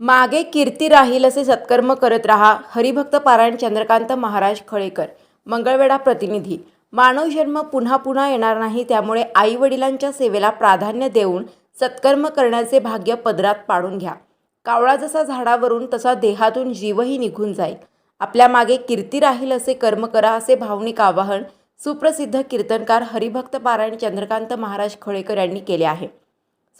मागे कीर्ती राहील असे सत्कर्म करत राहा हरिभक्त पारायण चंद्रकांत महाराज खळेकर. मंगळवेढा प्रतिनिधी. मानव जन्म पुन्हा पुन्हा येणार नाही त्यामुळे आई वडिलांच्या सेवेला प्राधान्य देऊन सत्कर्म करण्याचे भाग्य पदरात पाडून घ्या. कावळा जसा झाडावरून तसा देहातून जीवही निघून जाईल. आपल्या मागे कीर्ती राहील असे कर्म करा असे भावनिक आवाहन सुप्रसिद्ध कीर्तनकार हरिभक्त पारायण चंद्रकांत महाराज खळेकर यांनी केले आहे.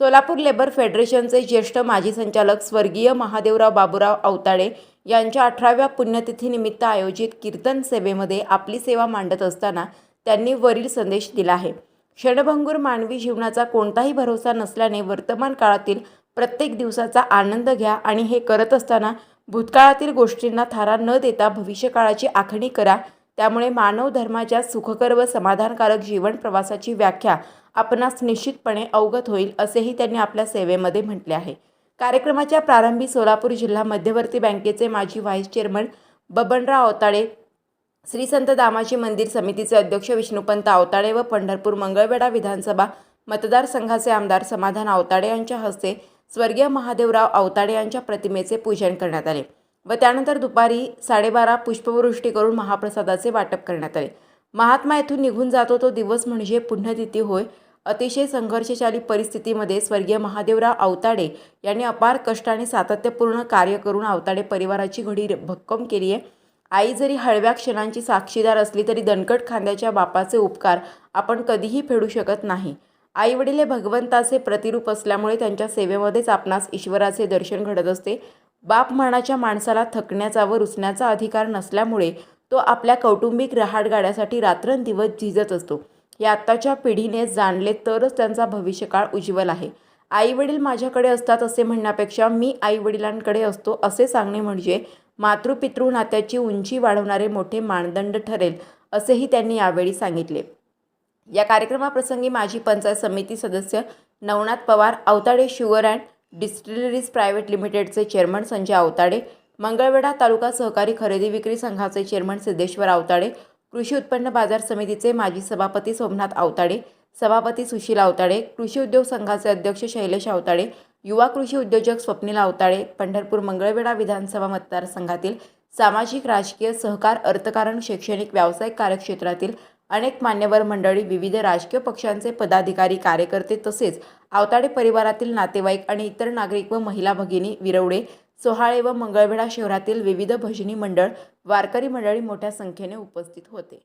सोलापूर लेबर फेडरेशनचे ज्येष्ठ माजी संचालक स्वर्गीय महादेवराव बाबूराव अवताडे यांच्या अठराव्या पुण्यतिथीनिमित्त आयोजित कीर्तन सेवेमध्ये आपली सेवा मांडत असताना त्यांनी वरील संदेश दिला आहे. क्षणभंगूर मानवी जीवनाचा कोणताही भरोसा नसल्याने वर्तमान काळातील प्रत्येक दिवसाचा आनंद घ्या आणि हे करत असताना भूतकाळातील गोष्टींना थारा न देता भविष्यकाळाची आखणी करा. त्यामुळे मानव धर्माच्या सुखकर व समाधानकारक जीवन प्रवासाची व्याख्या आपणास निश्चितपणे अवगत होईल असेही त्यांनी आपल्या सेवेमध्ये म्हटले आहे. कार्यक्रमाच्या प्रारंभी सोलापूर जिल्हा मध्यवर्ती बँकेचे माजी व्हाईस चेअरमन बबनराव आवताळे श्री संत दामाजी मंदिर समितीचे अध्यक्ष विष्णुपंत आवताळे व पंढरपूर मंगळवेढा विधानसभा मतदारसंघाचे आमदार समाधान आवताडे यांच्या हस्ते स्वर्गीय महादेवराव आवताडे यांच्या प्रतिमेचे पूजन करण्यात आले. व त्यानंतर दुपारी साडेबारा पुष्पवृष्टी करून महाप्रसादाचे वाटप करण्यात आले. महात्मा येथून निघून जातो तो दिवस म्हणजे पुण्यतिथी होय. अतिशय संघर्षशाली परिस्थितीमध्ये स्वर्गीय महादेवराव आवताडे यांनी अपार कष्ट आणि सातत्यपूर्ण कार्य करून आवताडे परिवाराची घडी भक्कम केली आहे. आई जरी हळव्या क्षणांची साक्षीदार असली तरी दणकट खांद्याच्या बापाचे उपकार आपण कधीही फेडू शकत नाही. आईवडील हे भगवंताचे प्रतिरूप असल्यामुळे त्यांच्या सेवेमध्येच आपणास ईश्वराचे दर्शन घडत असते. बाप म्हणाच्या माणसाला थकण्याचा व रुसण्याचा अधिकार नसल्यामुळे तो आपल्या कौटुंबिक रहाटगाड्यासाठी रात्रंदिवस झिजत असतो. हे आत्ताच्या पिढीने जाणले तरच त्यांचा भविष्यकाळ उज्ज्वल आहे. आईवडील माझ्याकडे असतात असे म्हणण्यापेक्षा मी आईवडिलांकडे असतो असे सांगणे म्हणजे मातृपितृ नात्याची उंची वाढवणारे मोठे मानदंड ठरेल असेही त्यांनी यावेळी सांगितले. या कार्यक्रमाप्रसंगी माजी पंचायत समिती सदस्य Navnath Pawar Awatade sugar and distilleries private लिमिटेडचे चेअरमन संजय अवताडे मंगळवेढा तालुका सहकारी खरेदी विक्री संघाचे चेअरमन सिद्धेश्वर अवताडे कृषी उत्पन्न बाजार समितीचे माजी सभापती सोमनाथ अवताडे सभापती सुशील अवताडे कृषी उद्योग संघाचे अध्यक्ष शैलेश अवताडे युवा कृषी उद्योजक स्वप्नील अवताडे पंढरपूर मंगळवेढा विधानसभा मतदारसंघातील सामाजिक राजकीय सहकार अर्थकारण शैक्षणिक व्यावसायिक कार्यक्षेत्रातील अनेक मान्यवर मंडळी विविध राजकीय पक्षांचे पदाधिकारी कार्यकर्ते तसेच आवताडे परिवारातील नातेवाईक आणि इतर नागरिक व महिला भगिनी विरवडे सोहाळे व मंगळवेढा शहरातील विविध भजनी मंडळ वारकरी मंडळी मोठ्या संख्येने उपस्थित होते.